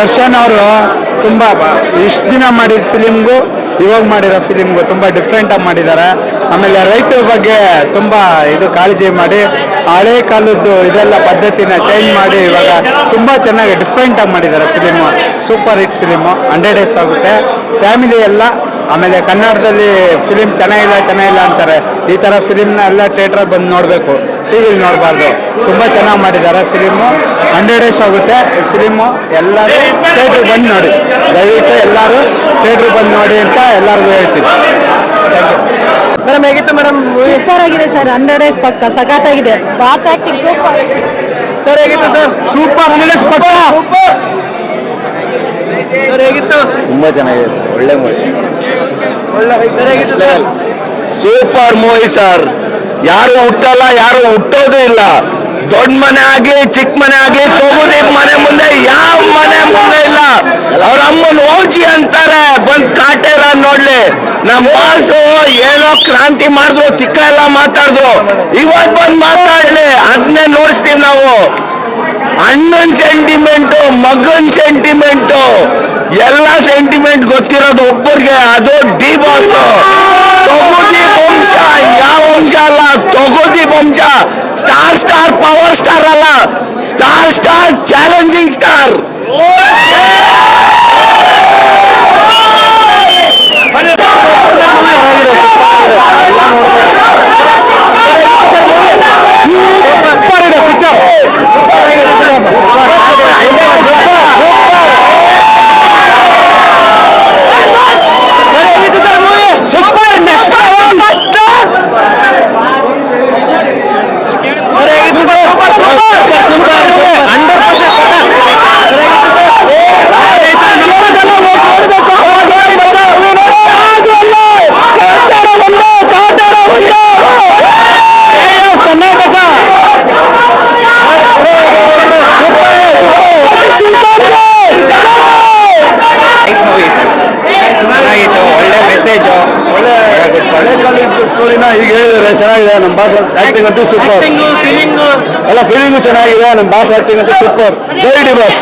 ದರ್ಶನ್ ಅವರು ತುಂಬ ಇಷ್ಟು ದಿನ ಮಾಡಿದ ಫಿಲಿಮ್ಗೂ, ಇವಾಗ ಮಾಡಿರೋ ಫಿಲಿಮ್ಗೂ ತುಂಬ ಡಿಫ್ರೆಂಟಾಗಿ ಮಾಡಿದ್ದಾರೆ ಆಮೇಲೆ ರೈತರ ಬಗ್ಗೆ ತುಂಬ ಇದು ಕಾಳಜಿ ಮಾಡಿ, ಹಳೆ ಕಾಲದ್ದು ಇದೆಲ್ಲ ಪದ್ಧತಿನ ಚೇಂಜ್ ಮಾಡಿ ಇವಾಗ ತುಂಬ ಚೆನ್ನಾಗಿ ಡಿಫ್ರೆಂಟಾಗಿ ಮಾಡಿದ್ದಾರೆ film. Super hit film, hundred days ಆಗುತ್ತೆ. ಫ್ಯಾಮಿಲಿ ಎಲ್ಲ ಆಮೇಲೆ ಕನ್ನಡದಲ್ಲಿ ಫಿಲಿಮ್ ಚೆನ್ನಾಗಿಲ್ಲ ಚೆನ್ನಾಗಿಲ್ಲ ಅಂತಾರೆ. ಈ ಥರ ಫಿಲಿಮ್ನ ಎಲ್ಲ ಥಿಯೇಟ್ರಲ್ಲಿ ಬಂದು ನೋಡಬೇಕು. ಟಿ ವಿಲಿ ನೋಡಬಾರ್ದು. ತುಂಬ ಚೆನ್ನಾಗಿ ಮಾಡಿದ್ದಾರೆ ಫಿಲಿಮು ಹಂಡ್ರೆಡ್ ಡೇಸ್ ಆಗುತ್ತೆ ಈ ಫಿಲಿಮು ಎಲ್ಲರೂ ಥಿಯೇಟ್ರಿಗೆ ಬಂದು ನೋಡಿ. ದಯವಿಟ್ಟು ಎಲ್ಲರೂ ಥಿಯೇಟ್ರಿಗೆ ಬಂದು ನೋಡಿ ಅಂತ ಎಲ್ಲರಿಗೂ ಹೇಳ್ತೀನಿ. ಮೇಡಮ್ ಹೇಗಿತ್ತು ಮೇಡಮ್ ಸೂಪರ್ ಆಗಿದೆ ಸರ್ ಹಂಡ್ರೆಡ್ ಡೇಸ್ ಪಕ್ಕ ಸಖತ್ತಾಗಿದೆ ಬಾಸ್ ಆಕ್ಟಿಂಗ್ ಸೂಪರ್ ಸರ್ ಹೇಗಿತ್ತು ಸರ್ ಸೂಪರ್ ಹಂಡ್ರೆಡ್ ಡೇಸ್ ಪಕ್ಕ. ಸರ್ ಹೇಗಿತ್ತು? ತುಂಬ ಚೆನ್ನಾಗಿದೆ ಸರ್ ಒಳ್ಳೆ ಮೂವಿ ಸೂಪರ್ ಮೂವಿ ಸರ್. ಯಾರು ಹುಟ್ಟಲ್ಲ ಯಾರು ಹುಟ್ಟೋದು ಇಲ್ಲ. ದೊಡ್ಡ ಮನೆ ಆಗಿ ಚಿಕ್ಕ ಮನೆ ಆಗಿ ತಗೋದೀಪ್ ಮನೆ ಮುಂದೆ ಯಾವ ಮನೆ ಮುಂದೆ ಇಲ್ಲ. ಅವ್ರ ಅಮ್ಮನ ಓಜಿ ಅಂತಾರೆ. ಬಂದ್ ಕಾಟೇರ ನೋಡ್ಲಿ. ನಮ್ಮ ಬಾಸು ಏನೋ ಕ್ರಾಂತಿ ಮಾಡಿದ್ರು ತಿಕ್ಕ ಎಲ್ಲ ಮಾತಾಡಿದ್ರು. ಇವತ್ ಬಂದ್ ಮಾತಾಡ್ಲಿ. ಅದನ್ನೇ ಅಣ್ಣನ್ ಸೆಂಟಿಮೆಂಟು ಮಗನ್ ಸೆಂಟಿಮೆಂಟು ಎಲ್ಲ ಸೆಂಟಿಮೆಂಟ್ ಗೊತ್ತಿರೋದು ಒಬ್ಬರಿಗೆ, ಅದು ಡಿ ಬಾಸ್ ತೊಗುದಿ ವಂಶ, ಯಾವ ವಂಶ ಅಲ್ಲ ತೊಗುದಿ ವಂಶ. ಸ್ಟಾರ್ ಸ್ಟಾರ್ ಪವರ್ ಸ್ಟಾರ್ ಅಲ್ಲ. ಸ್ಟಾರ್ ಸ್ಟಾರ್ ಚಾಲೆಂಜಿಂಗ್ ಸ್ಟಾರ್ ಸ್ಟೋರಿನ ಈಗ ಹೇಳಿದ್ರೆ ಚೆನ್ನಾಗಿದೆ ನಮ್ಮ ಬಾಸ್ ಆಕ್ಟಿಂಗ್ ಅಂತೂ ಸೂಪರ್ ಆಕ್ಟಿಂಗು ಫೀಲಿಂಗು ಎಲ್ಲ ಫೀಲಿಂಗು ಚೆನ್ನಾಗಿದೆ ನಮ್ಮ ಬಾಸ್ ಆಕ್ಟಿಂಗ್ ಅಂತೂ ಸೂಪರ್ ಜೈ ಡಿ ಬಾಸ್